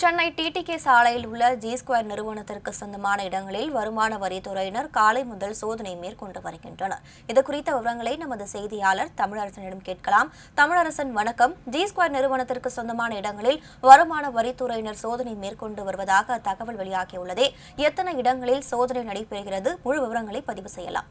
Chennai TTK சாலையில் உள்ள G square நிறுவனத்திற்கு சொந்தமான இடங்களில் வருமான வரித்துறையினர் காலை முதல் சோதனை மேற்கொண்டு வருகின்றனர். இது குறித்த விவரங்களை நமது செய்தியாளர் தமிழரசனிடம் கேட்கலாம். தமிழரசன் வணக்கம். ஜி ஸ்கொயர் நிறுவனத்திற்கு சொந்தமான இடங்களில் வருமான வரித்துறையினர் சோதனை மேற்கொண்டு வருவதாக தகவல் வெளியாகியுள்ளது. எத்தனை இடங்களில் சோதனை நடைபெறுகிறது? முழு விவரங்களை பதிவு செய்யலாம்.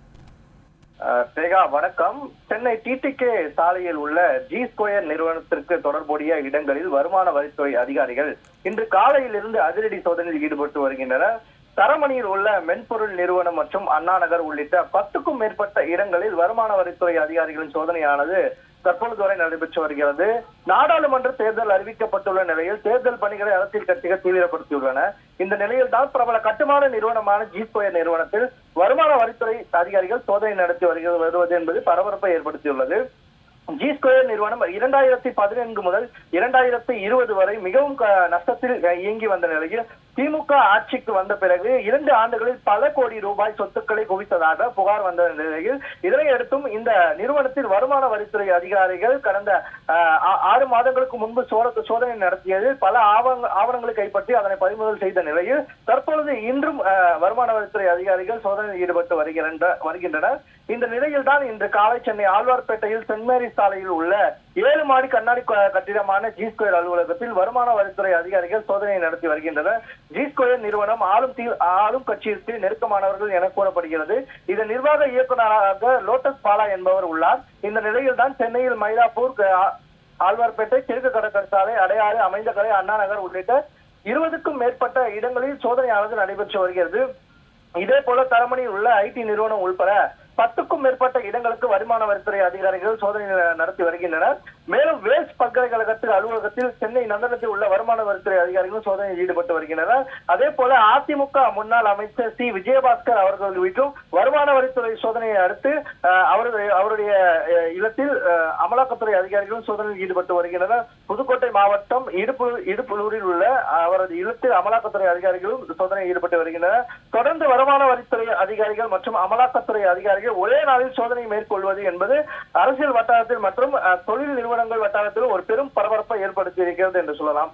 அஹ் வணக்கம். சென்னை டிடிகே சாலையில் உள்ள ஜி ஸ்கொயர் நிறுவனத்திற்கு தொடர்புடைய இடங்களில் வருமான வரித்துறை அதிகாரிகள் இன்று காலையில் இருந்து அதிரடி சோதனையில் ஈடுபட்டு வருகின்றனர். தரமணியில் உள்ள மென்பொருள் நிறுவனம் மற்றும் அண்ணா நகர் உள்ளிட்ட பத்துக்கும் மேற்பட்ட இடங்களில் வருமான வரித்துறை அதிகாரிகளின் சோதனையானது தற்பொழுது வரை நடைபெற்று வருகிறது. நாடாளுமன்ற தேர்தல் அறிவிக்கப்பட்டுள்ள நிலையில் தேர்தல் பணிகளை அரசியல் கட்சிகள் தீவிரப்படுத்தியுள்ளன. இந்த நிலையில் தான் பிரபல கட்டுமான நிறுவனமான ஜி ஸ்கொயர் நிறுவனத்தில் வருமான வரித்துறை அதிகாரிகள் சோதனை நடத்தி வருகிறது வருவது என்பது பரபரப்பை ஏற்படுத்தியுள்ளது. ஜி ஸ்கொயர் நிறுவனம் இரண்டாயிரத்தி பதினான்கு முதல் இரண்டாயிரத்தி இருபது வரை மிகவும் க- நஷ்டத்தில் இயங்கி வந்த நிலையில் திமுக ஆட்சிக்கு வந்த பிறகு இரண்டு ஆண்டுகளில் பல கோடி ரூபாய் சொத்துக்களை குவித்ததாக புகார் வந்த நிலையில் இதனையடுத்தும் இந்த நிறுவனத்தில் வருமான வரித்துறை அதிகாரிகள் கடந்த ஆறு மாதங்களுக்கு முன்பு சோத- சோதனை நடத்தியது பல ஆவணங்களை கைப்பற்றி அதனை பறிமுதல் செய்த நிலையில் தற்பொழுது இன்றும் வருமான வரித்துறை அதிகாரிகள் சோதனையில் ஈடுபட்டு வருகின்ற வருகின்றனர். இந்த நிலையில் தான் இன்று காலை சென்னை ஆழ்வார்பேட்டையில் சென்ட் மேரி சாலையில் உள்ள ஏழு மாடி கண்ணாடி கட்டிடமான ஜி ஸ்கொயர் அலுவலகத்தில் வருமான வரித்துறை அதிகாரிகள் சோதனை நடத்தி வருகின்றனர். ஜி ஸ்கொயர் நிறுவனம் ஆளும் தீ ஆளும் கட்சியிற்கு நெருக்கமானவர்கள் என கூறப்படுகிறது. இதன் நிர்வாக இயக்குநராக லோட்டஸ் பாலா என்பவர் உள்ளார். இந்த நிலையில் தான் சென்னையில் மயிலாப்பூர் ஆழ்வார்பேட்டை கிழக்கு கடற்கரை சாலை அடையாறு அமைந்தகரை அண்ணா நகர் உள்ளிட்ட இருபதுக்கும் மேற்பட்ட இடங்களில் சோதனையானது நடைபெற்று வருகிறது. இதே போல தரமணியில் உள்ள ஐடி நிறுவனம் உள்பட பத்துக்கும் மேற்பட்ட இடங்களுக்கு வருமான வரித்துறை அதிகாரிகள் சோதனை நடத்தி வருகின்றனர். மேலும் வேல்ஸ் பல்கலைக்கழகத்தில் அலுவலகத்தில் சென்னை நந்தனத்தில் உள்ள வருமான வரித்துறை அதிகாரிகளும் சோதனையில் ஈடுபட்டு வருகின்றனர். அதே போல அதிமுக முன்னாள் அமைச்சர் சி. விஜயபாஸ்கர் அவர்கள் வீட்டும் வருமான வரித்துறை சோதனையை அடுத்து அவருடைய அவருடைய இல்லத்தில் அமலாக்கத்துறை அதிகாரிகளும் சோதனையில் ஈடுபட்டு வருகின்றனர். புதுக்கோட்டை மாவட்டம் இடுப்பு இடுப்புலூரில் உள்ள அவரது இல்லத்தில் அமலாக்கத்துறை அதிகாரிகளும் சோதனையில் ஈடுபட்டு வருகின்றனர். தொடர்ந்து வருமான வரித்துறை அதிகாரிகள் மற்றும் அமலாக்கத்துறை அதிகாரிகள் ஒரே நாளில் சோதனை மேற்கொள்வது என்பது அரசியல் வட்டாரத்தில் மற்றும் தொழில் நிறுவனங்கள் வட்டாரத்தில் ஒரு பெரும் பரபரப்பை ஏற்படுத்தி இருக்கிறது என்று சொல்லலாம்.